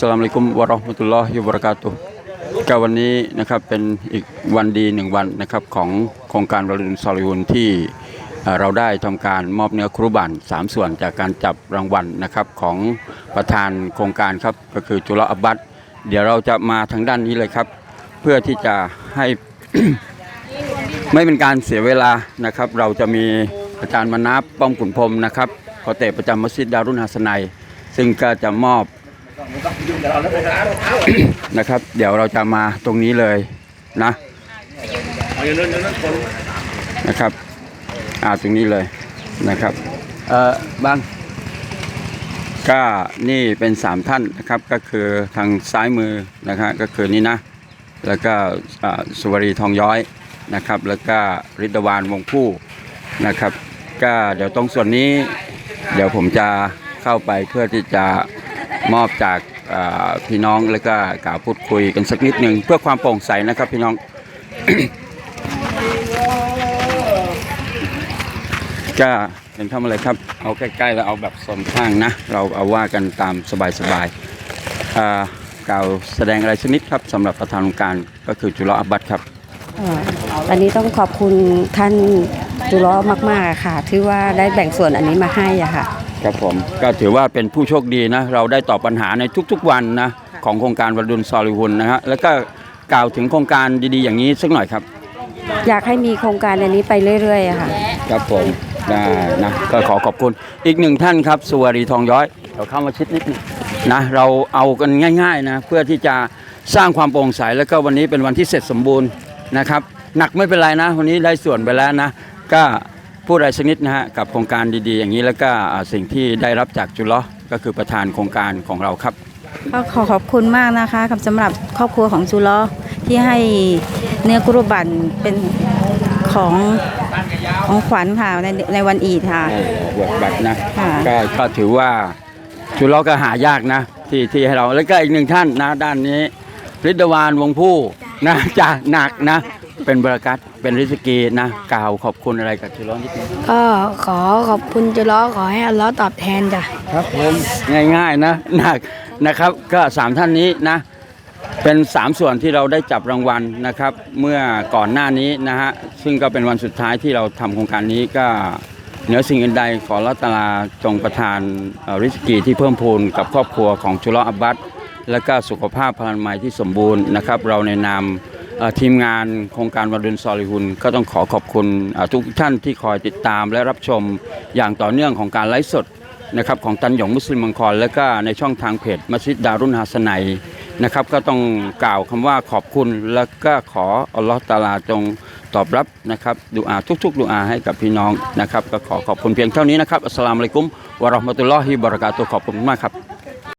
สลามอะลัยกุมวะราะห์มะตุลลอฮิวะบรากาตุก็วันนี้นะครับเป็นอีกวันดีหนึ่งวันนะครับของโครงการวรุณซอลิวุนที่เราได้ทำการมอบเนื้อครุบันสามส่วนจากการจับรางวัลนะครับของประธานโครงการครับก็คือจุลอับบัตเดี๋ยวเราจะมาทางด้านนี้เลยครับ เพื่อที่จะให้ไม่เป็นการเสียเวลานะครับ เราจะมีอาจารย์มนับป้อมขุนพรมนะครับขอเตะประจำมัสยิดดารุณฮัสนัยซึ่งก็จะมอบ นะครับ เดี๋ยวเราจะมาตรงนี้เลยนะนะครับ อ่าตรงนี้เลยนะครับ เอ่อบางก็นี่เป็นสามท่านนะครับก็คือทางซ้ายมือนะครับก็คือนี่นะ แล้วก็สุวรีทองย้อยนะครับ แล้วก็ริดวานวงผู้นะครับ ก็เดี๋ยวตรงส่วนนี้ เดี๋ยวผมจะเข้าไปเพื่อที่จะ มอบจากพี่น้องแล้วก็กล่าวพูดคุยกันสักนิดหนึ่งเพื่อความโปร่งใสนะครับพี่น้องก็เห็นทำอะไรครับ เอาใกล้ๆแล้วเอาแบบสมข้างนะ เราเอาว่ากันตามสบายๆกล่าวแสดงอะไรชนิดครับสำหรับประธานองค์การก็คือจุลอับบัตครับอันนี้ต้องขอบคุณท่านจุลอมากๆค่ะที่ว่าได้แบ่งส่วนอันนี้มาให้อะค่ะ ครับผมก็ถือว่าเป็นผู้โชคดีนะ เราได้ตอบปัญหาในทุกๆวันนะ ของโครงการวรุณซอลิวุนนะฮะแล้วก็กล่าวถึงโครงการดีๆอย่างนี้สักหน่อยครับอยากให้มีโครงการอันนี้ไปเรื่อยๆอะค่ะ ครับผมได้นะก็ขอขอบคุณอีกหนึ่งท่านครับสุวรีทองย้อยเราเข้ามาชิดนิดนึงนะเราเอากันง่ายๆนะเพื่อที่จะสร้างความโปร่งใสแล้วก็วันนี้เป็นวันที่เสร็จสมบูรณ์นะครับหนักไม่เป็นไรนะ วันนี้ได้ส่วนไปแล้วนะ ก็ พูดอะไรสักนิดนะฮะกับโครงการดีๆ อย่างนี้แล้วก็อ่าสิ่งที่ได้รับจากจุลเลาะห์ก็คือประธานโครงการของเราครับก็ขอขอบคุณมากนะคะกับสำหรับครอบครัวของจูล้อที่ให้เนื้อกุรุบันเป็นของของขวัญค่ะในในวันอีดค่ะบวชบัตรนะค่ะก็ก็ถือว่าชุดล้อก็หายากนะที่ที่ให้เราแล้วก็อีกหนึ่งท่านนะด้านนี้ฤทธวานวงผู้นะจะหนักนะ เป็นบรากัตเป็นริสกีนะกล่าวขอบคุณอะไรกับชุดล้อนิดนึงก็ขอขอบคุณจุล้อขอให้อัลเลอฮ์ตอบแทนจ้ะครับผมง่ายๆนะหนักนะครับ ก็สามท่านนี้นะ เป็นสามส่วนที่เราได้จับรางวัลนะครับ เมื่อก่อนหน้านี้นะฮะซึ่งก็เป็นวันสุดท้ายที่เราทำโครงการนี้ก็เหนือสิ่งอื่นใดขอรัตนาจงประทานเอ่อริสกีที่เพิ่มพูนกับครอบครัวของชุลอับบัตและก็สุขภาพพลานามัยที่สมบูรณ์นะครับ เราในนามเอ่อ ทีมงานโครงการวรุณซอลิฮุนก็ต้องขอขอบคุณทุกท่านที่คอยติดตามและรับชมอย่างต่อเนื่องของการไลฟ์สดนะครับของตันหยงมุสลิมมังครและก็ในช่องทางเพจมัสยิดดารุนฮาสนัยนะครับก็ต้องกล่าวคำว่าขอบคุณแล้วก็ขออัลลอฮฺตาลาจงตอบรับนะครับดูอาทุกๆดูอาให้กับพี่น้องนะครับก็ขอขอบคุณเพียงเท่านี้นะครับอัสสลามุอะลัยกุมวะเราะห์มะตุลลอฮิบะเราะกาตุขอบคุณมากครับ